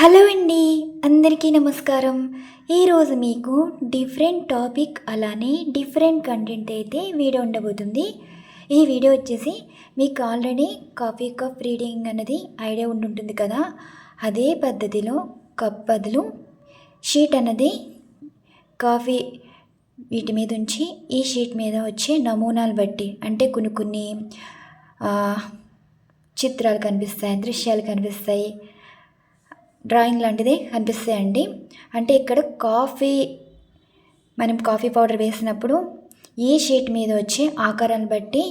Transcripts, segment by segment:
Hello అండి అందరికీ నమస్కారం. ఈరోజు మీకు డిఫరెంట్ టాపిక్ అలానే డిఫరెంట్ కంటెంట్ అయితే వీడియో ఉండబోతుంది. ఈ వీడియో వచ్చేసి మీకు ఆల్రెడీ కాఫీ కప్ రీడింగ్ అన్నది ఐడియా ఉంటుంటుంది కదా. అదే పద్ధతిలో కప్ బదులు షీట్ అన్నది కాఫీ వీటి మీద ఉంచి ఈ షీట్ మీద వచ్చే నమూనాలు బట్టి అంటే కొన్ని కొన్ని చిత్రాలు కనిపిస్తాయి దృశ్యాలు కనిపిస్తాయి. డ్రాయింగ్ లాంటిది కనిపిస్తాయండి అంటే ఇక్కడ కాఫీ మనం కాఫీ పౌడర్ వేసినప్పుడు ఏ షీట్ మీద వచ్చే ఆకారాన్ని బట్టి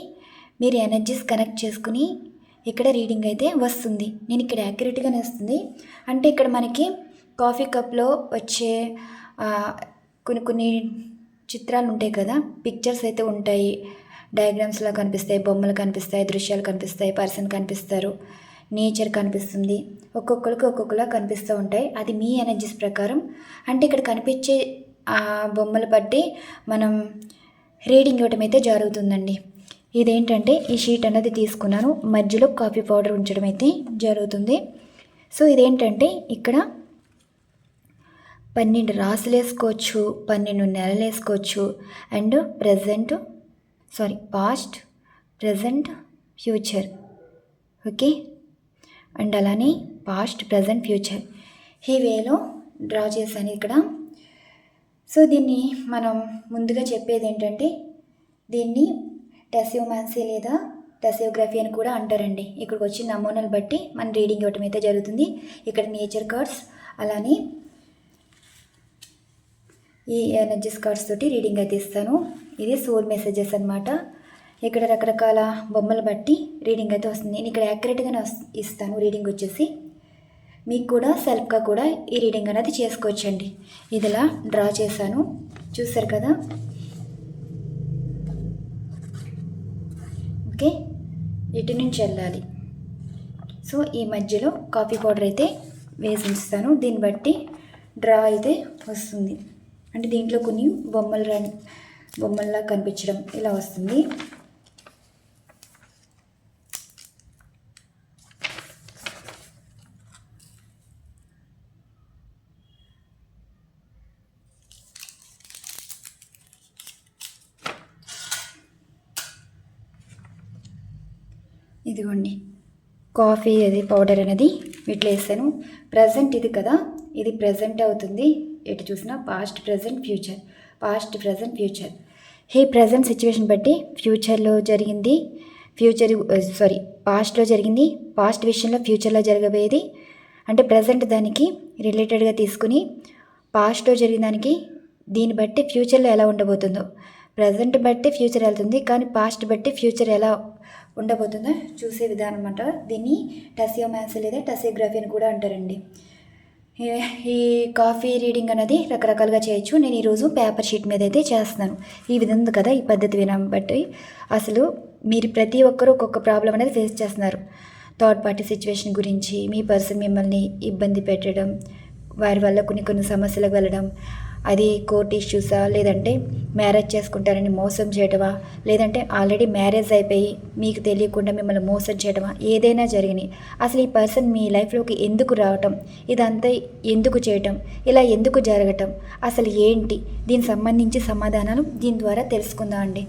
మీరు ఎనర్జీస్ కనెక్ట్ చేసుకుని ఇక్కడ రీడింగ్ అయితే వస్తుంది. నేను ఇక్కడ యాక్యురేట్గానే వస్తుంది. అంటే ఇక్కడ మనకి కాఫీ కప్లో వచ్చే కొన్ని కొన్ని చిత్రాలు ఉంటాయి కదా? పిక్చర్స్ అయితే ఉంటాయి. డయాగ్రామ్స్లో కనిపిస్తాయి బొమ్మలు కనిపిస్తాయి దృశ్యాలు కనిపిస్తాయి పర్సన్ కనిపిస్తారు. నేచర్ కనిపిస్తుంది. ఒక్కొక్కరికి ఒక్కొక్కలా కనిపిస్తూ ఉంటాయి. అది మీ ఎనర్జీస్ ప్రకారం. అంటే ఇక్కడ కనిపించే బొమ్మలు బట్టి మనం రీడింగ్ ఇవ్వటం అయితే జరుగుతుందండి. ఇదేంటంటే ఈ షీట్ అన్నది తీసుకున్నాను. మధ్యలో కాఫీ పౌడర్ ఉంచడం అయితే జరుగుతుంది. సో ఇదేంటంటే ఇక్కడ పన్నెండు రాసులు వేసుకోవచ్చు పన్నెండు నెలలు వేసుకోవచ్చు. And present sorry past present future. Okay? And అలానే పాస్ట్ ప్రజెంట్ ఫ్యూచర్. ఈ వేలో డ్రా చేశాను ఇక్కడ. సో దీన్ని మనం ముందుగా చెప్పేది ఏంటంటే దీన్ని టెసియోమాన్సీ లేదా టెసియోగ్రఫీ అని కూడా అంటారండి. ఇక్కడికి వచ్చిన నమూనాలు బట్టి మన రీడింగ్ ఇవ్వటం అయితే జరుగుతుంది. ఇక్కడ నేచర్ కార్డ్స్ అలానే ఈ ఎనర్జీస్ కార్డ్స్ తోటి రీడింగ్ అయితే ఇస్తాను. ఇది సోల్ మెసేజెస్ అనమాట ఇక్కడ రకరకాల బొమ్మలు బట్టి రీడింగ్ అయితే వస్తుంది. నేను ఇక్కడ యాక్యురేట్గానే ఇస్తాను రీడింగ్ వచ్చేసి. మీకు కూడా సెల్ఫ్గా కూడా ఈ రీడింగ్ అనేది చేసుకోవచ్చండి. ఇదిలా డ్రా చేశాను. చూసారు కదా? ఓకే? ఇటు నుంచి వెళ్ళాలి. సో ఈ మధ్యలో కాఫీ పౌడర్ అయితే వేసి ఉంచుతాను. దీన్ని బట్టి డ్రా అయితే వస్తుంది. అంటే దీంట్లో కొన్ని బొమ్మలు రన్ బొమ్మల్లా కనిపించడం ఇలా వస్తుంది. ఇదిగోండి. కాఫీ అది పౌడర్ అనేది వీటిలో వేసాను. ప్రజెంట్ ఇది కదా ఇది ప్రజెంట్ అవుతుంది. ఎటు చూసినా past present future. Past present future. Hey present situation బట్టి ఫ్యూచర్లో జరిగింది. ఫ్యూచర్ సారీ పాస్ట్లో జరిగింది. పాస్ట్ విషయంలో ఫ్యూచర్లో జరగబోయేది. అంటే ప్రజెంట్ దానికి రిలేటెడ్గా తీసుకుని పాస్ట్లో జరిగిన దానికి దీన్ని బట్టి ఫ్యూచర్లో ఎలా ఉండబోతుందో. ప్రజెంట్ బట్టి ఫ్యూచర్ వెళ్తుంది కానీ పాస్ట్ బట్టి ఫ్యూచర్ ఎలా ఉండబోతుందో చూసే విధానం అనమాట దీన్ని టసియోమాన్స్ లేదా టసియోగ్రఫీ అని కూడా అంటారండి. ఈ- కాఫీ రీడింగ్ అనేది రకరకాలుగా చేయొచ్చు. నేను ఈరోజు పేపర్ షీట్ మీద అయితే చేస్తున్నాను. ఈ విధంగా ఉంది కదా ఈ పద్ధతి వినం బట్టి. అసలు మీరు ప్రతి ఒక్కరూ ఒక్కొక్క ప్రాబ్లం అనేది ఫేస్ చేస్తున్నారు. థర్డ్ పార్టీ సిచ్యువేషన్ గురించి మీ పర్సన్ మిమ్మల్ని ఇబ్బంది పెట్టడం వారి వల్ల కొన్ని కొన్ని సమస్యలకు వెళ్ళడం అది కోర్ట్ ఇష్యూసా లేదంటే మ్యారేజ్ చేసుకుంటారని మోసం చేయడమా లేదంటే ఆల్రెడీ మ్యారేజ్ అయిపోయి మీకు తెలియకుండా మిమ్మల్ని మోసం చేయడమా ఏదైనా జరిగినాయి. అసలు ఈ పర్సన్ మీ లైఫ్లోకి ఎందుకు రావటం? ఇదంతా ఎందుకు చేయటం? ఇలా ఎందుకు జరగటం? అసలు ఏంటి? దీనికి సంబంధించి సమాధానాలు దీని ద్వారా తెలుసుకుందాం అండి.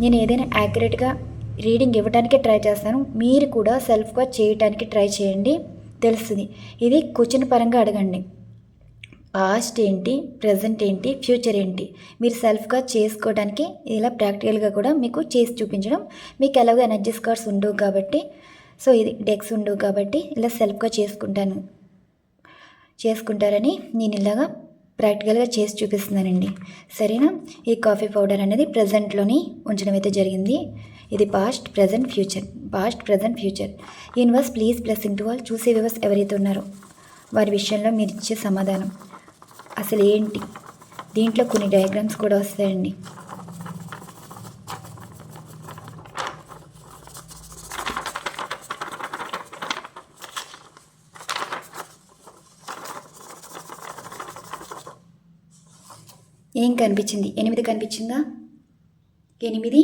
నేను ఏదైనా యాక్యురేట్గా రీడింగ్ ఇవ్వడానికి ట్రై చేస్తాను. మీరు కూడా సెల్ఫ్గా చేయటానికి ట్రై చేయండి. తెలుస్తుంది. ఇది క్వశ్చన్ పరంగా అడగండి. పాస్ట్ ఏంటి ప్రజెంట్ ఏంటి ఫ్యూచర్ ఏంటి మీరు సెల్ఫ్గా చేసుకోవడానికి ఇలా ప్రాక్టికల్గా కూడా మీకు చేసి చూపించడం. మీకు ఎలాగో ఎనర్జీ కార్డ్స్ ఉండవు కాబట్టి సో ఇది డెక్స్ ఉండవు కాబట్టి ఇలా సెల్ఫ్గా చేసుకుంటాను. చేసుకుంటారని నేను ఇలాగా ప్రాక్టికల్గా చేసి చూపిస్తున్నానండి. సరేనా? ఈ కాఫీ పౌడర్ అనేది ప్రజెంట్లోని ఉంచడం అయితే జరిగింది. ఇది past present future past present future universe please blessing to all చూసే వ్యవస్ ఎవరైతే ఉన్నారో వారి విషయంలో మీరు ఇచ్చే సమాధానం. అసలు ఏంటి దీంట్లో కొన్ని డయాగ్రామ్స్ కూడా వస్తాయండి. ఏం కనిపించింది? ఎనిమిది కనిపించిందా? ఎనిమిది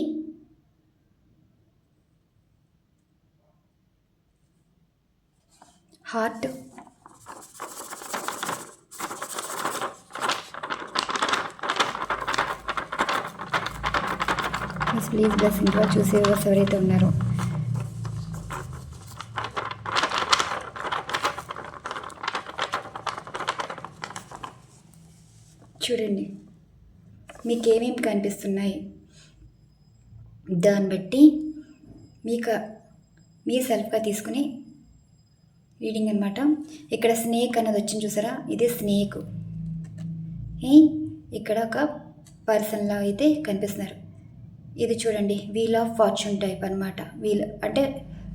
హార్ట్ వ్యూవర్స్ చూసే వ్యూవర్స్ ఎవరైతే ఉన్నారో. చూడండి మీకు ఏమేమి కనిపిస్తున్నాయి? దాన్ని బట్టి మీకు మీ సెల్ఫ్గా తీసుకుని రీడింగ్ అనమాట ఇక్కడ స్నేక్ అన్నది వచ్చింది చూసారా? ఇది స్నేక్. ఇక్కడ ఒక పర్సన్లా అయితే కనిపిస్తున్నారు. ఇది చూడండి వీల్ ఆఫ్ ఫార్చ్యూన్ టైప్ అనమాట వీల్ అంటే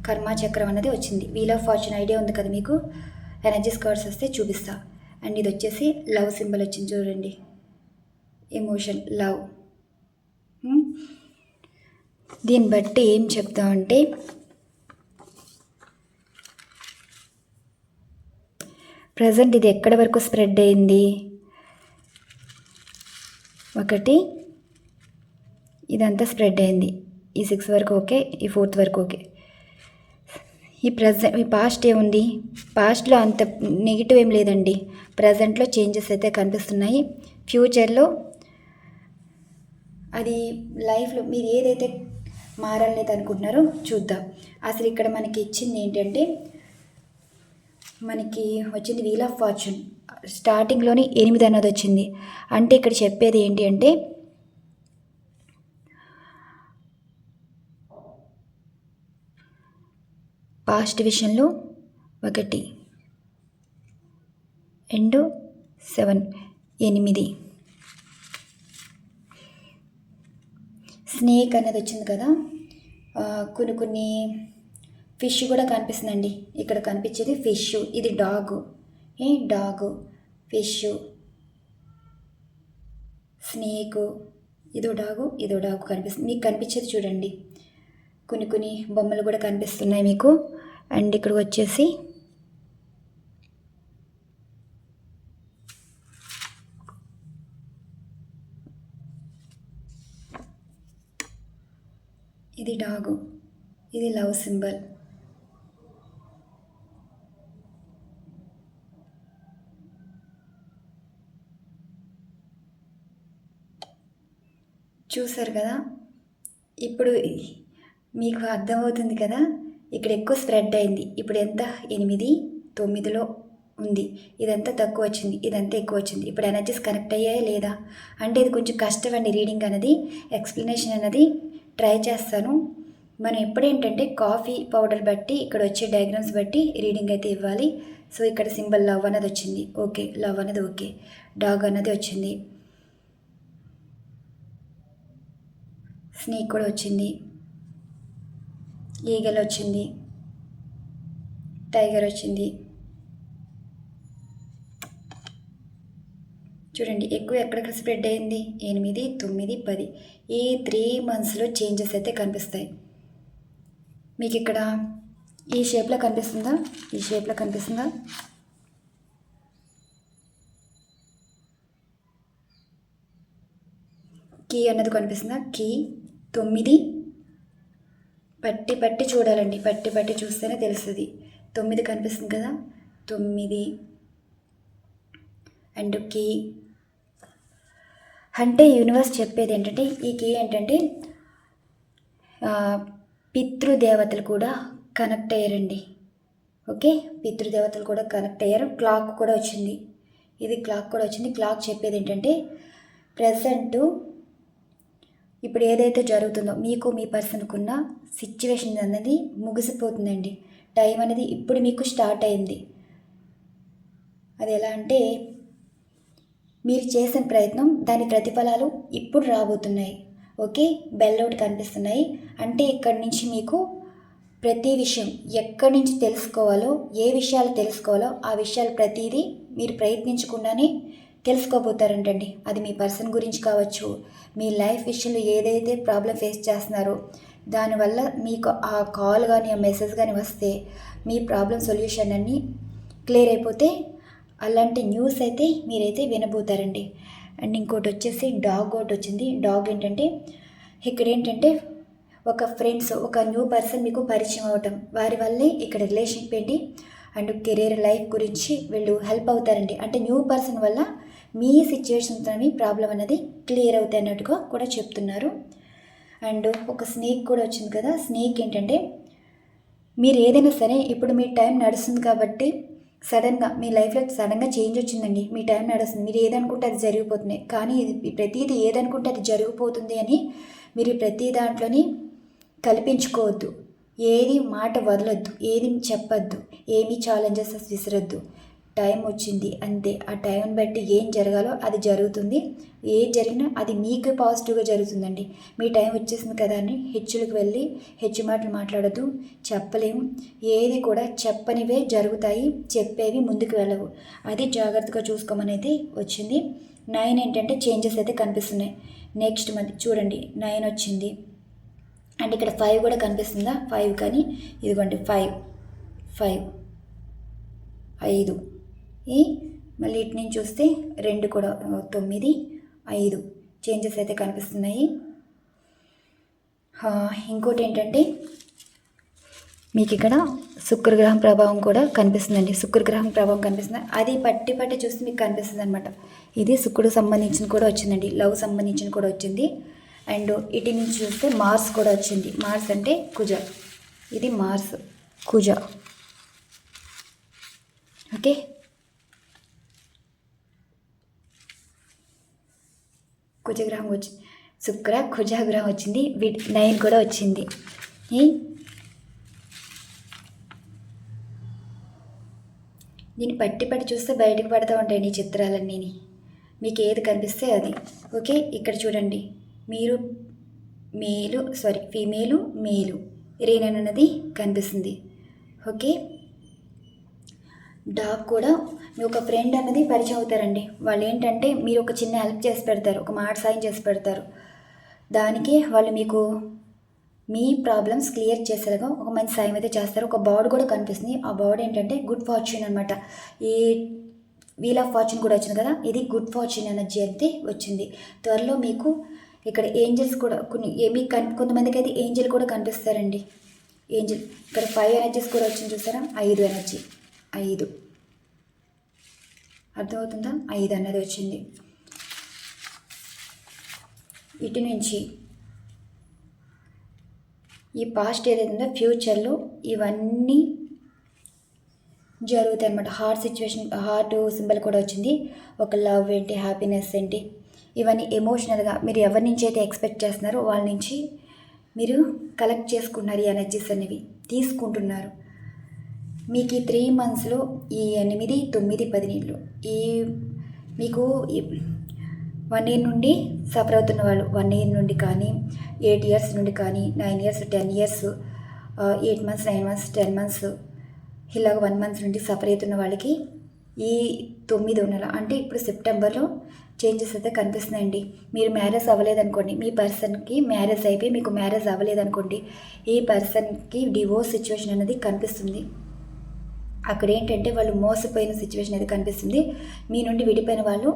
కర్మచక్రం అన్నది వచ్చింది. వీల్ ఆఫ్ ఫార్చ్యూన్ ఐడియా ఉంది కదా మీకు? ఎనర్జీ స్కార్డ్స్ వస్తే చూపిస్తా. అండ్ ఇది వచ్చేసి లవ్ సింబల్ వచ్చింది చూడండి. Emotion love hmm? దీన్ని బట్టి ఏం చెప్తామంటే ప్రజెంట్ ఇది ఎక్కడి వరకు స్ప్రెడ్ అయింది? ఒకటి ఇదంతా స్ప్రెడ్ అయింది. ఈ సిక్స్ వరకు ఓకే ఈ ఫోర్త్ వరకు ఓకే. ఈ ప్రజెంట్ ఈ పాస్ట్ ఏముంది? పాస్ట్లో అంత నెగిటివ్ ఏం లేదండి. ప్రజెంట్లో చేంజెస్ అయితే కనిపిస్తున్నాయి. ఫ్యూచర్లో అది లైఫ్లో మీరు ఏదైతే మారాలనేది అనుకుంటున్నారో చూద్దాం. అసలు ఇక్కడ మనకి ఇచ్చింది ఏంటంటే మనకి వచ్చింది వీల్ ఆఫ్ ఫార్చ్యూన్ స్టార్టింగ్లోనే ఎనిమిది అన్నది వచ్చింది. అంటే ఇక్కడ చెప్పేది ఏంటి అంటే పాస్ట్ విషయంలో ఒకటి. రెండు సెవెన్ ఎనిమిది. స్నేక్ అనేది వచ్చింది కదా. కొన్ని కొన్ని ఫిష్ కూడా కనిపిస్తుందండి. ఇక్కడ కనిపించేది ఫిష్. ఇది డాగ్. ఏ డాగ్. ఫిష్. స్నేక్. ఇదో డాగు ఇదో డాగు కనిపిస్తుంది. మీకు కనిపించేది చూడండి. కొన్ని కొన్ని బొమ్మలు కూడా కనిపిస్తున్నాయి మీకు. అండ్ ఇక్కడ వచ్చేసి ఇది డాగు. ఇది లవ్ సింబల్. చూసారు కదా? ఇప్పుడు మీకు అర్థమవుతుంది కదా? ఇక్కడ ఎక్కువ స్ప్రెడ్ అయింది. ఇప్పుడు ఎంత? ఎనిమిది తొమ్మిదిలో ఉంది. ఇదంతా తక్కువ వచ్చింది. ఇదంతా ఎక్కువ వచ్చింది. ఇప్పుడు ఎనర్జీస్ కనెక్ట్ అయ్యాయా లేదా? అంటే ఇది కొంచెం కష్టం అండి రీడింగ్ అనేది ఎక్స్ప్లెనేషన్ అనేది ట్రై చేస్తాను. మనం ఎప్పుడేంటంటే కాఫీ పౌడర్ బట్టి ఇక్కడ వచ్చే డయాగ్రామ్స్ బట్టి రీడింగ్ అయితే ఇవ్వాలి. సో ఇక్కడ సింబల్ లవ్ అన్నది వచ్చింది. ఓకే లవ్ అన్నది ఓకే డాగ్ అన్నది వచ్చింది. స్నేక్ కూడా వచ్చింది. ఈగల్ వచ్చింది టైగర్ వచ్చింది. చూడండి ఎక్కువ ఎక్కడెక్కడ స్ప్రెడ్ అయింది? ఎనిమిది తొమ్మిది పది. ఈ త్రీ మంత్స్లో చేంజెస్ అయితే కనిపిస్తాయి. మీకు ఇక్కడ ఈ షేప్లో కనిపిస్తుందా? ఈ షేప్లో కనిపిస్తుందా? కీ అన్నది కనిపిస్తుందా? కీ తొమ్మిది పట్టి పట్టి చూడాలండి. పట్టి పట్టి చూస్తేనే తెలుస్తుంది. తొమ్మిది కనిపిస్తుంది కదా? తొమ్మిది. And key. అంటే యూనివర్స్ చెప్పేది ఏంటంటే ఈ కీ ఏంటంటే పితృదేవతలు కూడా కనెక్ట్ అయ్యారండి. ఓకే? పితృదేవతలు కూడా కనెక్ట్ అయ్యారు. క్లాక్ కూడా వచ్చింది. ఇది క్లాక్ కూడా వచ్చింది. క్లాక్ చెప్పేది ఏంటంటే ప్రజెంటు ఇప్పుడు ఏదైతే జరుగుతుందో మీకు మీ పర్సన్కున్న సిచ్యువేషన్ అనేది ముగిసిపోతుందండి. టైం అనేది ఇప్పుడు మీకు స్టార్ట్ అయింది. అది ఎలా అంటే మీరు చేసిన ప్రయత్నం దాని ప్రతిఫలాలు ఇప్పుడు రాబోతున్నాయి. ఓకే బెల్ కనిపిస్తున్నాయి. అంటే ఇక్కడి నుంచి మీకు ప్రతి విషయం ఎక్కడి నుంచి తెలుసుకోవాలో ఏ విషయాలు తెలుసుకోవాలో ఆ విషయాలు ప్రతిదీ మీరు ప్రయత్నించకుండానే తెలుసుకోబోతారంటండి. అది మీ పర్సన్ గురించి కావచ్చు మీ లైఫ్ విషయంలో ఏదైతే ప్రాబ్లం ఫేస్ చేస్తున్నారో దానివల్ల మీకు ఆ కాల్ కానీ ఆ మెసేజ్ కానీ వస్తే మీ ప్రాబ్లం సొల్యూషన్ అన్నీ క్లియర్ అయిపోతే అలాంటి న్యూస్ అయితే మీరైతే వినబోతారండి. అండ్ ఇంకోటి వచ్చేసి డాగ్ ఒకటి వచ్చింది. డాగ్ ఏంటంటే ఇక్కడ ఏంటంటే ఒక ఫ్రెండ్స్ ఒక న్యూ పర్సన్ మీకు పరిచయం అవటం వారి వల్లే ఇక్కడ రిలేషన్షిప్ ఏంటి అండ్ కెరీర్ లైఫ్ గురించి వీళ్ళు హెల్ప్ అవుతారండి. అంటే న్యూ పర్సన్ వల్ల మీ సిచ్యువేషన్స్ ప్రాబ్లం అనేది క్లియర్ అవుతాయి అన్నట్టుగా కూడా చెప్తున్నారు. అండ్ ఒక స్నేక్ కూడా వచ్చింది కదా స్నేక్ ఏంటంటే మీరు ఏదైనా సరే ఇప్పుడు మీ టైం నడుస్తుంది కాబట్టి సడన్గా మీ లైఫ్లో సడన్గా చేంజ్ వచ్చిందండి. మీ టైం నడుస్తుంది. మీరు ఏదనుకుంటే అది జరిగిపోతుంది. కానీ ఇది ప్రతిదీ ఏదనుకుంటే అది జరిగిపోతుంది అని మీరు ప్రతి దాంట్లోని కల్పించుకోవద్దు. ఏది మాట వదలొద్దు. ఏది చెప్పొద్దు. ఏమీ ఛాలెంజెస్ విసరొద్దు. టైం వచ్చింది అంతే. ఆ టైం బట్టి ఏం జరగాలో అది జరుగుతుంది. ఏం జరిగినా అది మీకు పాజిటివ్గా జరుగుతుందండి. మీ టైం వచ్చేసింది కదా అని హెచ్చులకు వెళ్ళి హెచ్చు మాటలు మాట్లాడద్దు చెప్పలేము. ఏది కూడా చెప్పనివే జరుగుతాయి చెప్పేవి ముందుకు వెళ్ళవు. అది జాగ్రత్తగా చూసుకోమనేది వచ్చింది. నైన్ ఏంటంటే చేంజెస్ అయితే కనిపిస్తున్నాయి. నెక్స్ట్ మంత్ చూడండి నైన్ వచ్చింది. అండ్ ఇక్కడ ఫైవ్ కూడా కనిపిస్తుందా? ఫైవ్ కానీ ఇదిగోండి ఫైవ్. ఫైవ్. ఐదు. మళ్ళీ ఇటు నుంచి చూస్తే రెండు కూడా తొమ్మిది ఐదు చేంజెస్ అయితే కనిపిస్తున్నాయి. ఇంకోటి ఏంటంటే మీకు ఇక్కడ శుక్రగ్రహం ప్రభావం కూడా కనిపిస్తుందండి. శుక్రగ్రహం ప్రభావం కనిపిస్తుంది. అది పట్టి పట్టి చూస్తే మీకు కనిపిస్తుంది అనమాట ఇది శుక్రుడు సంబంధించిన కూడా వచ్చిందండి. లవ్ సంబంధించిన కూడా వచ్చింది. అండ్ ఇటు నుంచి చూస్తే మార్స్ కూడా వచ్చింది. మార్స్ అంటే కుజ. ఇది మార్స్ కుజ. ఓకే? కుజగ్రహం వచ్చింది శుక్ర కుజగ్రహం వచ్చింది విడ్ నైన్ కూడా వచ్చింది. దీన్ని పట్టి పట్టి చూస్తే బయటకు పడతా ఉంటాయండి ఈ చిత్రాలన్నీ. మీకు ఏది కనిపిస్తే అది. ఓకే ఇక్కడ చూడండి. మీరు మేలు సారీ ఫీమేలు మేలు. రేనన్ అన్నది కనిపిస్తుంది. ఓకే. డాగ్ కూడా మీ ఒక ఫ్రెండ్ అనేది పరిచయం అవుతారండి. వాళ్ళు ఏంటంటే మీరు ఒక చిన్న హెల్ప్ చేసి పెడతారు ఒక మాట సాయం చేసి పెడతారు. దానికి వాళ్ళు మీకు మీ ప్రాబ్లమ్స్ క్లియర్ చేసేలాగా ఒక మంచి సాయం అయితే చేస్తారు. ఒక బోర్డు కూడా కనిపిస్తుంది. ఆ బోర్డు ఏంటంటే గుడ్ ఫార్చ్యూన్ అనమాట ఈ వీల్ ఆఫ్ ఫార్చ్యూన్ కూడా వచ్చింది కదా ఇది గుడ్ ఫార్చ్యూన్ ఎనర్జీ అయితే వచ్చింది. త్వరలో మీకు ఇక్కడ ఏంజల్స్ కూడా కొన్ని ఏమీ కన్ కొంతమందికి అయితే ఏంజల్ కూడా కనిపిస్తారండి. ఏంజల్ ఇక్కడ ఫైవ్ ఎనర్జీస్ కూడా వచ్చింది చూసారా? ఐదు ఎనర్జీ. ఐదు. అర్థమవుతుందా? ఐదు అన్నది వచ్చింది. ఇటు నుంచి ఈ పాస్ట్ ఏదైతే ఉందో ఫ్యూచర్లో ఇవన్నీ జరుగుతాయి అనమాట హార్ట్ సిచ్యువేషన్ హార్ట్ సింబల్ కూడా వచ్చింది. ఒక లవ్ ఏంటి హ్యాపీనెస్ ఏంటి ఇవన్నీ ఎమోషనల్గా మీరు ఎవరి నుంచి అయితే ఎక్స్పెక్ట్ చేస్తున్నారో వాళ్ళ నుంచి మీరు కలెక్ట్ చేసుకున్నారు ఈ ఎనర్జీస్ అనేవి తీసుకుంటున్నారు. మీకు ఈ త్రీ మంత్స్లో ఈ ఎనిమిది తొమ్మిది పది నీళ్ళు ఈ మీకు వన్ ఇయర్ నుండి సఫర్ అవుతున్న వాళ్ళు వన్ ఇయర్ నుండి కానీ ఎయిట్ ఇయర్స్ నుండి కానీ nine years ten years eight months nine months ten months ఇలాగ వన్ మంత్స్ నుండి సఫర్ అవుతున్న వాళ్ళకి ఈ తొమ్మిదో నెల అంటే ఇప్పుడు సెప్టెంబర్లో చేంజెస్ అయితే కనిపిస్తున్నాయండి. మీరు మ్యారేజ్ అవ్వలేదనుకోండి మీ పర్సన్కి మ్యారేజ్ అయిపోయి మీకు మ్యారేజ్ అవ్వలేదనుకోండి ఈ పర్సన్కి డివోర్స్ సిచ్యువేషన్ అనేది కనిపిస్తుంది. అక్కడ ఏంటంటే వాళ్ళు మోసపోయిన సిచ్యువేషన్ అయితే కనిపిస్తుంది. మీ నుండి విడిపోయిన వాళ్ళు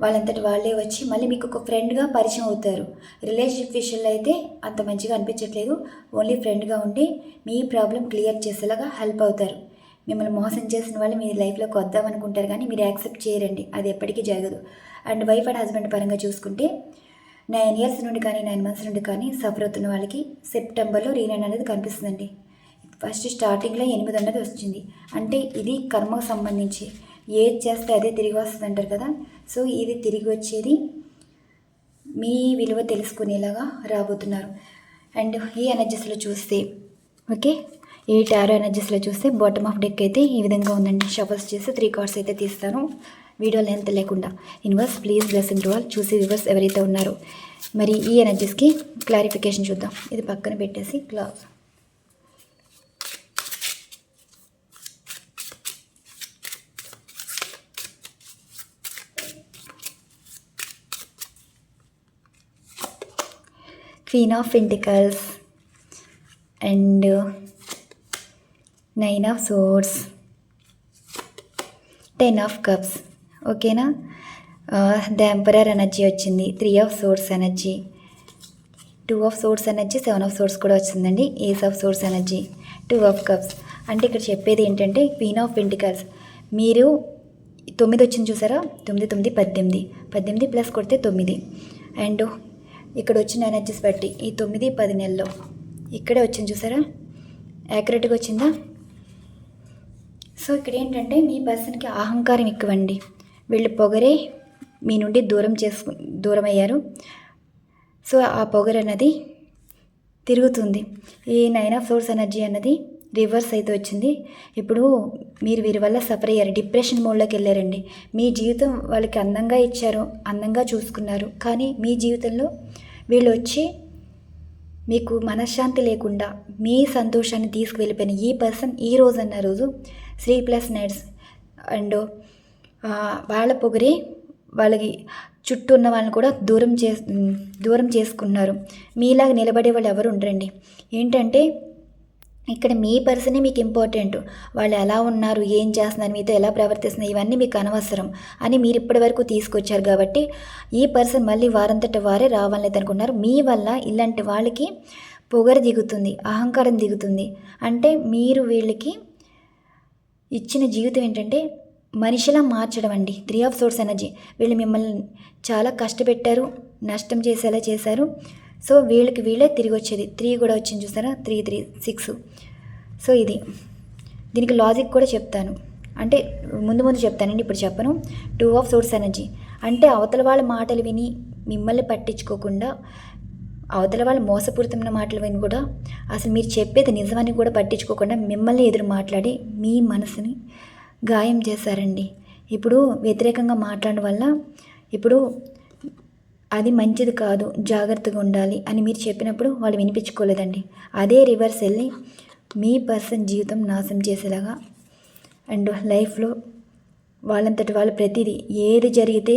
వాళ్ళంతటి వాళ్ళే వచ్చి మళ్ళీ మీకు ఒక ఫ్రెండ్గా పరిచయం అవుతారు. రిలేషన్షిప్ విషయంలో అయితే అంత మంచిగా అనిపించట్లేదు. ఓన్లీ ఫ్రెండ్గా ఉండి మీ ప్రాబ్లం క్లియర్ చేసేలాగా హెల్ప్ అవుతారు. మిమ్మల్ని మోసం చేసిన వాళ్ళు మీ లైఫ్లోకి వద్దాం అనుకుంటారు కానీ మీరు యాక్సెప్ట్ చేయరండి. అది ఎప్పటికీ జరగదు. అండ్ వైఫ్ అండ్ హస్బెండ్ పరంగా చూసుకుంటే నైన్ ఇయర్స్ నుండి కానీ నైన్ మంత్స్ నుండి కానీ సఫర్ అవుతున్న వాళ్ళకి సెప్టెంబర్లో రీనైన్ అనేది కనిపిస్తుందండి. ఫస్ట్ స్టార్టింగ్లో ఎనిమిది అన్నది వచ్చింది. అంటే ఇది కర్మకు సంబంధించి. ఏది చేస్తే అదే తిరిగి వస్తుంది అంటారు కదా. సో ఇది తిరిగి వచ్చేది మీ విలువ తెలుసుకునేలాగా రాబోతున్నారు. అండ్ ఈ ఎనర్జీస్లో చూస్తే ఓకే? ఈ టారో ఎనర్జీస్లో చూస్తే బాటమ్ ఆఫ్ డెక్ అయితే ఈ విధంగా ఉందండి. షఫల్స్ చేసి త్రీ కార్డ్స్ అయితే తీస్తాను. వీడియో లెంత్ లేకుండా. Universe please blessing to all. చూసి వివర్స్ ఎవరైతే ఉన్నారో. మరి ఈ ఎనర్జీస్కి క్లారిఫికేషన్ చూద్దాం. ఇది పక్కన పెట్టేసి క్లా queen of pentacles and nine of swords ten of cups ఓకేనా ద ఎంపరర్ ఎనర్జీ వచ్చింది. Three of swords energy two of swords energy seven of swords కూడా వచ్చిందండి. Ace of swords energy two of cups అంటే ఇక్కడ చెప్పేది ఏంటంటే queen of pentacles మీరు తొమ్మిది వచ్చింది చూసారా? తొమ్మిది తొమ్మిది పద్దెనిమిది. పద్దెనిమిది ప్లస్ కొడితే తొమ్మిది. అండ్ ఇక్కడ వచ్చిన ఎనర్జీస్ బట్టి ఈ తొమ్మిది పది నెలల్లో ఇక్కడే వచ్చింది చూసారా? యాక్యురేట్గా వచ్చిందా? సో ఇక్కడ ఏంటంటే మీ పర్సన్కి అహంకారం ఎక్కువండి. వీళ్ళు పొగరే మీ నుండి దూరం చేసుకు దూరం అయ్యారు సో ఆ పొగరు అన్నది తిరుగుతుంది. ఈ నైన్ ఆఫ్ సోర్స్ ఎనర్జీ అన్నది రివర్స్ అయితే వచ్చింది. ఇప్పుడు మీరు వీరి వల్ల సఫర్ అయ్యారు. డిప్రెషన్ మోడ్లోకి వెళ్ళారండి. మీ జీవితం వాళ్ళకి అందంగా ఇచ్చారు అందంగా చూసుకున్నారు. కానీ మీ జీవితంలో వీళ్ళు వచ్చి మీకు మనశ్శాంతి లేకుండా మీ సంతోషాన్ని తీసుకువెళ్ళిపోయిన ఈ పర్సన్ ఈ రోజు అన్న రోజు శ్రీ ప్లస్ నైట్స్ అండ్ వాళ్ళ పొగిరి వాళ్ళకి చుట్టూ ఉన్న వాళ్ళని కూడా దూరం చే దూరం చేసుకున్నారు. మీలాగా నిలబడే వాళ్ళు ఎవరు ఉండరండి. ఏంటంటే ఇక్కడ మీ పర్సనే మీకు ఇంపార్టెంట్ వాళ్ళు ఎలా ఉన్నారు ఏం చేస్తున్నారు మీతో ఎలా ప్రవర్తిస్తున్నారు ఇవన్నీ మీకు అనవసరం అని మీరు ఇప్పటి వరకు తీసుకొచ్చారు కాబట్టి ఈ పర్సన్ మళ్ళీ వారంతట వారే రావాలని అనుకున్నారు మీ వల్ల ఇలాంటి వాళ్ళకి పొగరు దిగుతుంది అహంకారం దిగుతుంది. అంటే మీరు వీళ్ళకి ఇచ్చిన జీవితం ఏంటంటే మనిషిలా మార్చడం అండి. త్రీ ఆఫ్ సోర్స్ ఎనర్జీ వీళ్ళు మిమ్మల్ని చాలా కష్టపెట్టారు నష్టం చేసేలా చేశారు. సో వీళ్ళకి వీళ్ళే తిరిగి వచ్చేది. త్రీ కూడా వచ్చింది చూసారా? Three three six. సో ఇది. దీనికి లాజిక్ కూడా చెప్తాను. అంటే ముందు ముందు చెప్తానండి ఇప్పుడు చెప్పను. టూ ఆఫ్ సోర్స్ ఎనర్జీ అంటే అవతల వాళ్ళ మాటలు విని మిమ్మల్ని పట్టించుకోకుండా అవతల వాళ్ళ మోసపూరితమైన మాటలు విని కూడా అసలు మీరు చెప్పేది నిజమని కూడా పట్టించుకోకుండా మిమ్మల్ని ఎదురు మాట్లాడి మీ మనసుని గాయం చేశారండి. ఇప్పుడు వ్యతిరేకంగా మాట్లాడడం వల్ల ఇప్పుడు అది మంచిది కాదు జాగ్రత్తగా ఉండాలి అని మీరు చెప్పినప్పుడు వాళ్ళు వినిపించుకోలేదండి. అదే రివర్స్ వెళ్ళి మీ పర్సన్ జీవితం నాశనం చేసేలాగా అండ్ లైఫ్లో వాళ్ళంతటి వాళ్ళు ప్రతిదీ ఏది జరిగితే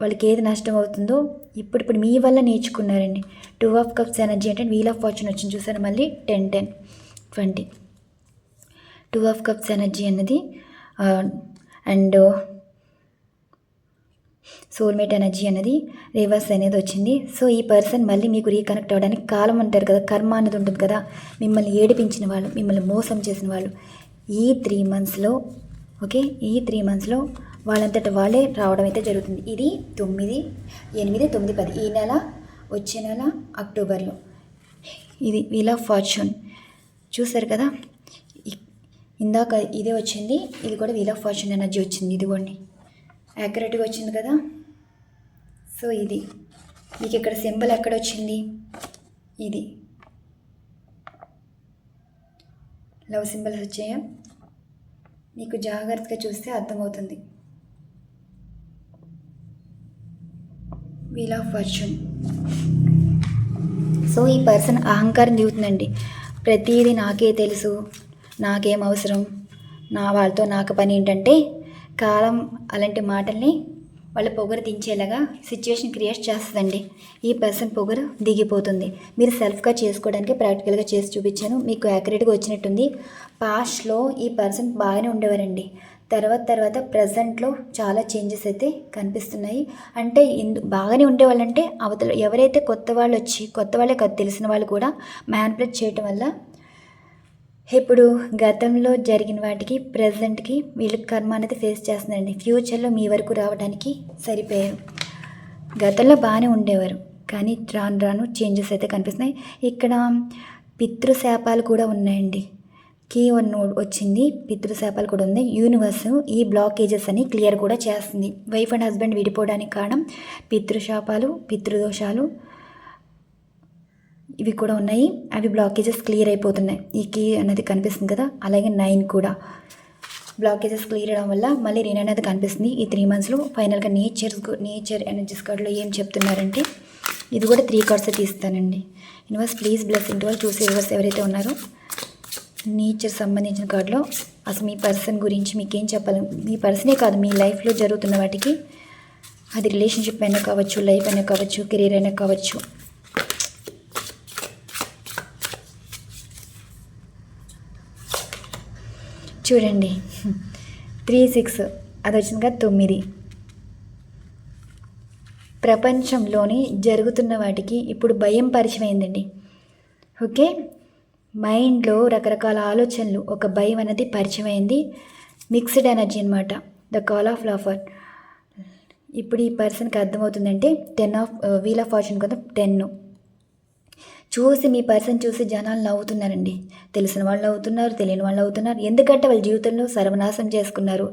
వాళ్ళకి ఏది నష్టం అవుతుందో ఇప్పుడు ఇప్పుడు మీ వల్ల నేర్చుకున్నారండి. టూ ఆఫ్ కప్స్ ఎనర్జీ అంటే వీల్ ఆఫ్ ఫార్చ్యూన్ వచ్చింది చూసారు మళ్ళీ? Ten ten twenty. Two of cups energy అన్నది అండ్ సోల్మేట్ ఎనర్జీ అనేది రివర్స్ అనేది వచ్చింది. సో ఈ పర్సన్ మళ్ళీ మీకు రీకనెక్ట్ అవ్వడానికి కాలం అంటారు కదా కర్మ అనేది ఉంటుంది కదా. మిమ్మల్ని ఏడిపించిన వాళ్ళు మిమ్మల్ని మోసం చేసిన వాళ్ళు ఈ త్రీ మంత్స్లో ఓకే ఈ త్రీ మంత్స్లో వాళ్ళంతట వాళ్ళే రావడం అయితే జరుగుతుంది. ఇది తొమ్మిది ఎనిమిది తొమ్మిది పది. ఈ నెల వచ్చే నెల అక్టోబర్లో. ఇది వీల్ ఆఫ్ ఫార్చ్యూన్ చూసారు కదా? ఇందాక ఇదే వచ్చింది ఇది కూడా వీల్ ఆఫ్ ఫార్చ్యూన్ ఎనర్జీ వచ్చింది. ఇదిగోండి. యాక్యురేట్గా వచ్చింది కదా? సో ఇది. మీకు ఇక్కడ సింబల్ ఎక్కడ వచ్చింది? ఇది. లవ్ సింబల్స్ వచ్చాయా? మీకు జాగ్రత్తగా చూస్తే అర్థమవుతుంది. వీల్ ఆఫ్ ఫార్చ్యూన్ సో ఈ పర్సన్ అహంకారం దిగుతుందండి ప్రతిదీ నాకే తెలుసు. నాకేం అవసరం? నా వాళ్ళతో నాకు పని ఏంటంటే కాలం అలాంటి మాటల్ని వాళ్ళ పొగరు దించేలాగా సిచ్యువేషన్ క్రియేట్ చేస్తుందండి. ఈ పర్సన్ పొగరు దిగిపోతుంది. మీరు సెల్ఫ్గా చేసుకోవడానికి ప్రాక్టికల్గా చేసి చూపించాను. మీకు యాక్యురేట్గా వచ్చినట్టుంది. పాస్ట్లో ఈ పర్సన్ బాగానే ఉండేవారండి. తర్వాత తర్వాత ప్రజెంట్లో చాలా చేంజెస్ అయితే కనిపిస్తున్నాయి. అంటే ఇందు బాగానే ఉండేవాళ్ళంటే అవతల ఎవరైతే కొత్త వాళ్ళు వచ్చి కొత్త వాళ్ళే కాదు తెలిసిన వాళ్ళు కూడా మ్యాన్పులేట్ చేయటం వల్ల ఇప్పుడు గతంలో జరిగిన వాటికి ప్రజెంట్కి వీళ్ళు కర్మ అనేది ఫేస్ చేస్తుందండి ఫ్యూచర్లో మీ వరకు రావడానికి సరిపోయారు గతంలో బాగానే ఉండేవారు. కానీ రాను రాను చేంజెస్ అయితే కనిపిస్తున్నాయి. ఇక్కడ పితృశాపాలు కూడా ఉన్నాయండి. కీ వన్ వచ్చింది. పితృశాపాలు కూడా ఉంది యూనివర్స్ ఈ బ్లాకేజెస్ అని క్లియర్ కూడా చేస్తుంది. వైఫ్ అండ్ హస్బెండ్ విడిపోవడానికి కారణం పితృశాపాలు పితృదోషాలు ఇవి కూడా ఉన్నాయి. అవి బ్లాకేజెస్ క్లియర్ అయిపోతున్నాయి. ఈ కీ అనేది కనిపిస్తుంది కదా? అలాగే నైన్ కూడా. బ్లాకేజెస్ క్లియర్ అవడం వల్ల మళ్ళీ నేను అనేది కనిపిస్తుంది. ఈ త్రీ మంత్స్లో ఫైనల్గా నేచర్ నేచర్ ఎనర్జీస్ కార్డులో ఏం చెప్తున్నారంటే ఇది కూడా త్రీ కార్డ్స్ తీస్తానండి. యూనివర్స్ ప్లీజ్ బ్లెస్ ఇంటి వాళ్ళు చూసే యూనివర్స్ ఎవరైతే ఉన్నారో నేచర్ సంబంధించిన కార్డులో అసలు మీ పర్సన్ గురించి మీకేం చెప్పాలి? మీ పర్సనే కాదు మీ లైఫ్లో జరుగుతున్న వాటికి అది రిలేషన్షిప్ అయినా కావచ్చు లైఫ్ అయినా కావచ్చు కెరీర్ అయినా కావచ్చు. చూడండి. త్రీ సిక్స్ అది వచ్చిందిగా తొమ్మిది. ప్రపంచంలోని జరుగుతున్న వాటికి ఇప్పుడు భయం పరిచయమైందండి. ఓకే? మైండ్లో రకరకాల ఆలోచనలు ఒక భయం అనేది పరిచయం అయింది మిక్స్డ్ ఎనర్జీ అనమాట ద కాల్ ఆఫ్ లాఫర్ ఇప్పుడు ఈ పర్సన్కి అర్థమవుతుందంటే ten of wheel of fortune కదా టెన్. చూసి మీ పర్సన్ చూసి జనాలు నవ్వుతున్నారండి. తెలిసిన వాళ్ళు నవ్వుతున్నారు తెలియని వాళ్ళు నవ్వుతున్నారు. ఎందుకంటే వాళ్ళ జీవితంలో సర్వనాశం చేసుకున్నారు.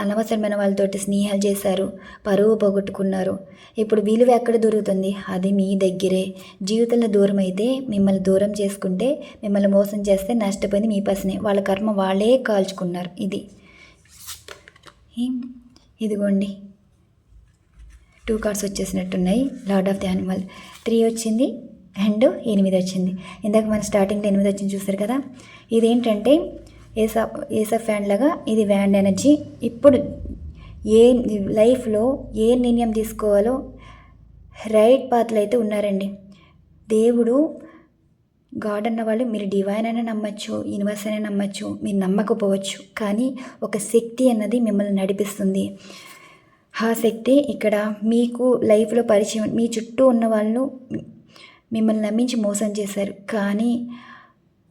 అనవసరమైన వాళ్ళతోటి స్నేహాలు చేశారు. పరువు పోగొట్టుకున్నారు. ఇప్పుడు విలువ ఎక్కడ దొరుకుతుంది? అది మీ దగ్గరే. జీవితంలో దూరం అయితే మిమ్మల్ని దూరం చేసుకుంటే మిమ్మల్ని మోసం చేస్తే నష్టపోయింది మీ పర్సనే వాళ్ళ కర్మ వాళ్ళే కాల్చుకున్నారు. ఇది. ఇదిగోండి. Two cards వచ్చేసినట్టున్నాయి. Lord of the animal three వచ్చింది. అండ్ ఎనిమిది వచ్చింది. ఇందాక మన స్టార్టింగ్లో ఎనిమిది వచ్చింది చూసారు కదా? ఇదేంటంటే ఏసా ఏసా ఫ్యాన్ లాగా ఇది వ్యాండ్ ఎనర్జీ. ఇప్పుడు ఏ లైఫ్లో ఏ నిర్ణయం తీసుకోవాలో రైట్ పాత్రలు అయితే ఉన్నారండి. దేవుడు గాడ్ అన్న వాళ్ళు మీరు డివైన్ అయినా నమ్మచ్చు యూనివర్స్ అయినా నమ్మచ్చు మీరు నమ్మకపోవచ్చు. కానీ ఒక శక్తి అన్నది మిమ్మల్ని నడిపిస్తుంది. ఆ శక్తి ఇక్కడ మీకు లైఫ్లో పరిచయం మీ చుట్టూ ఉన్న వాళ్ళు మిమ్మల్ని నమ్మించి మోసం చేశారు. కానీ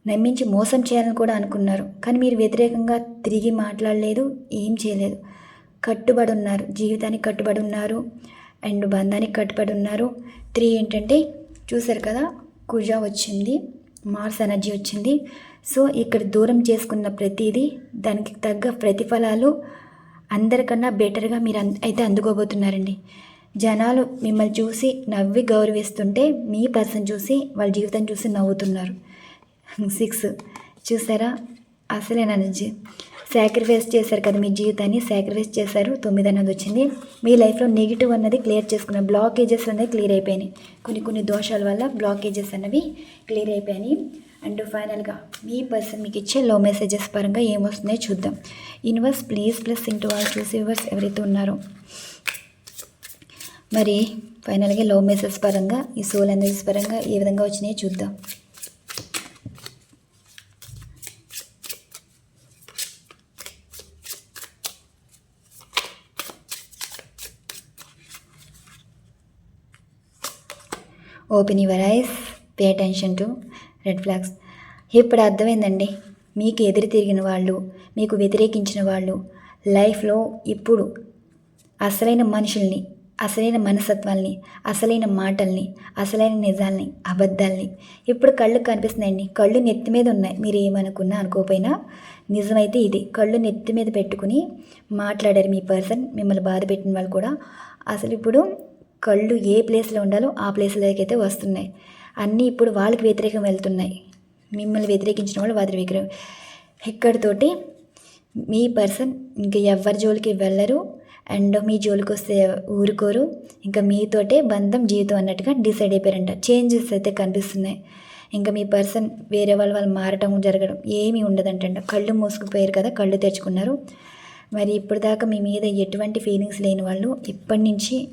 నమ్మించి మోసం చేయాలని కూడా అనుకున్నారు. కానీ మీరు వ్యతిరేకంగా తిరిగి మాట్లాడలేదు ఏం చేయలేదు. కట్టుబడి ఉన్నారు. జీవితానికి కట్టుబడి ఉన్నారు. అండ్ బంధానికి కట్టుబడి ఉన్నారు. త్రీ ఏంటంటే చూసారు కదా కుజ వచ్చింది మార్స్ ఎనర్జీ వచ్చింది. సో ఇక్కడ దూరం చేసుకున్న ప్రతిదీ దానికి తగ్గ ప్రతిఫలాలు అందరికన్నా బెటర్గా మీరు అయితే అందుకోబోతున్నారండి. జనాలు మిమ్మల్ని చూసి నవ్వి గౌరవిస్తుంటే మీ పర్సన్ చూసి వాళ్ళ జీవితం చూసి నవ్వుతున్నారు. సిక్స్. చూసారా? అసలే ఎనర్జీ సాక్రిఫైస్ చేశారు కదా మీ జీవితాన్ని సాక్రిఫైస్ చేశారు తొమ్మిది అన్నది వచ్చింది. మీ లైఫ్లో నెగిటివ్ అన్నది క్లియర్ చేసుకున్నారు బ్లాకేజెస్ అనేది క్లియర్ అయిపోయినాయి. కొన్ని కొన్ని దోషాల వల్ల బ్లాకేజెస్ అన్నవి క్లియర్ అయిపోయినాయి. అండ్ ఫైనల్గా మీ పర్సన్ మీకు ఇచ్చే లో మెసేజెస్ పరంగా ఏమొస్తున్నాయో చూద్దాం. యూనివర్స్ ప్లీజ్ ప్లస్ ఇంటూ వాళ్ళు చూసి యూనివర్స్ ఎవరైతే ఉన్నారో. మరి ఫైనల్గా లో మెసేజ్ పరంగా ఈ సోల్ ఎనర్జీస్ పరంగా ఏ విధంగా వచ్చినాయో చూద్దాం. Open your eyes pay attention to red flags ఇప్పుడు అర్థమైందండి. మీకు ఎదురు తిరిగిన వాళ్ళు మీకు వ్యతిరేకించిన వాళ్ళు లైఫ్లో ఇప్పుడు అసలైన మనుషుల్ని అసలైన మనస్తత్వాల్ని అసలైన మాటల్ని అసలైన నిజాల్ని అబద్ధాల్ని. ఇప్పుడు కళ్ళు కనిపిస్తున్నాయండి. కళ్ళు నెత్తి మీద ఉన్నాయి. మీరు ఏమనుకున్నా అనుకోకపోయినా నిజమైతే ఇది. కళ్ళు నెత్తి మీద పెట్టుకుని మాట్లాడారు మీ పర్సన్. మిమ్మల్ని బాధ పెట్టిన వాళ్ళు కూడా. అసలు ఇప్పుడు కళ్ళు ఏ ప్లేస్లో ఉండాలో ఆ ప్లేస్లోకి అయితే వస్తున్నాయి. అన్నీ ఇప్పుడు వాళ్ళకి వ్యతిరేకం వెళ్తున్నాయి. మిమ్మల్ని వ్యతిరేకించిన వాళ్ళు వారి విగ్రహం ఇక్కడితోటి మీ పర్సన్ ఇంకా ఎవరి జోలికి వెళ్ళరు. అండ్ మీ జోలికి వస్తే ఊరుకోరు. ఇంకా మీతోటే బంధం జీవితం అన్నట్టుగా డిసైడ్ అయిపోయారంట. చేంజెస్ అయితే కనిపిస్తున్నాయి. ఇంకా మీ పర్సన్ వేరే వాళ్ళు వాళ్ళు మారటం జరగడం ఏమీ ఉండదంటంట. కళ్ళు మూసుకుపోయారు కదా కళ్ళు తెచ్చుకున్నారు మరి ఇప్పుడు దాకా మీ మీద ఎటువంటి ఫీలింగ్స్ లేని వాళ్ళు ఇప్పటి నుంచి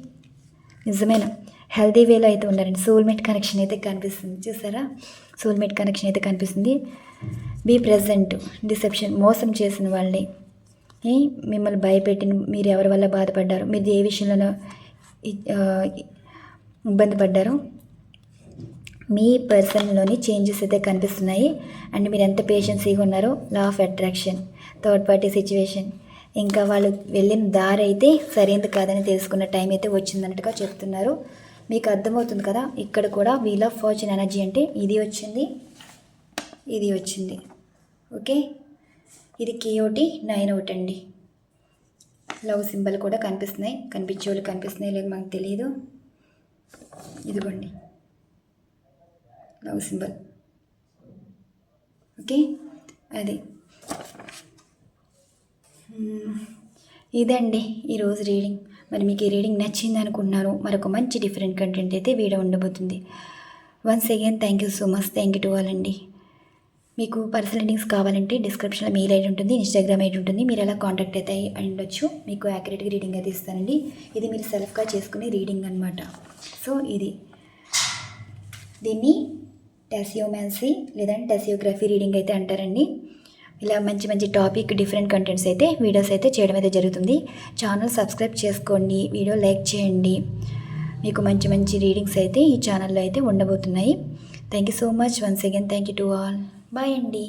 నిజమైన? హెల్దీ వేలో అయితే ఉన్నారండి సోల్మేట్ కనెక్షన్ అయితే కనిపిస్తుంది. చూసారా? సోల్మేట్ కనెక్షన్ అయితే కనిపిస్తుంది. Be present. డిసెప్షన్ మోసం చేసిన వాళ్ళని మిమ్మల్ని భయపెట్టిన మీరు ఎవరి వల్ల బాధపడ్డారు? మీరు ఏ విషయంలో ఇబ్బంది పడ్డారు? మీ పర్సన్లోని చేంజెస్ అయితే కనిపిస్తున్నాయి. అండ్ మీరు ఎంత పేషెన్సీగా ఉన్నారో law of attraction third party situation. ఇంకా వాళ్ళు వెళ్ళిన దారి అయితే సరైనది కాదని తెలుసుకున్న టైం అయితే వచ్చిందన్నట్టుగా చెప్తున్నారు. మీకు అర్థమవుతుంది కదా ఇక్కడ కూడా వీల్ ఆఫ్ ఫార్చ్యూన్ ఎనర్జీ అంటే ఇది వచ్చింది ఇది వచ్చింది. ఓకే? ఇది కేఓటి నైన్ అవుట్ అండి లవ్ సింబల్ కూడా కనిపిస్తున్నాయి. కనిపించే వాళ్ళు కనిపిస్తున్నాయి లేదు మనకు తెలియదు ఇదిగోండి. Love symbol. ఓకే? అది. ఇదండి ఈరోజు రీడింగ్. మరి మీకు ఈ రీడింగ్ నచ్చింది అనుకుంటున్నారు మరొక మంచి డిఫరెంట్ కంటెంట్ అయితే వీడియో ఉండబోతుంది. Once again thank you so much. Thank you to all అండి. మీకు పర్సనల్ రీడింగ్స్ కావాలంటే డిస్క్రిప్షన్లో మెయిల్ ఐడి ఉంటుంది ఇన్స్టాగ్రామ్ ఐడి ఉంటుంది. మీరు ఎలా కాంటాక్ట్ అయితే ఉండొచ్చు. మీకు యాక్యురేట్గా రీడింగ్ అయితే ఇస్తానండి. ఇది మీరు సెల్ఫ్గా చేసుకునే రీడింగ్ అనమాట సో ఇది. దీన్ని టెసియోమాన్సీ లేదంటే టెసియోగ్రఫీ రీడింగ్ అయితే అంటారండి. ఇలా మంచి మంచి టాపిక్ డిఫరెంట్ కంటెంట్స్ అయితే వీడియోస్ అయితే చేయడం అయితే జరుగుతుంది. ఛానల్ సబ్స్క్రైబ్ చేసుకోండి. వీడియో లైక్ చేయండి. మీకు మంచి మంచి రీడింగ్స్ అయితే ఈ ఛానల్లో అయితే ఉండబోతున్నాయి. Thank you so much once again thank you to all bye అండి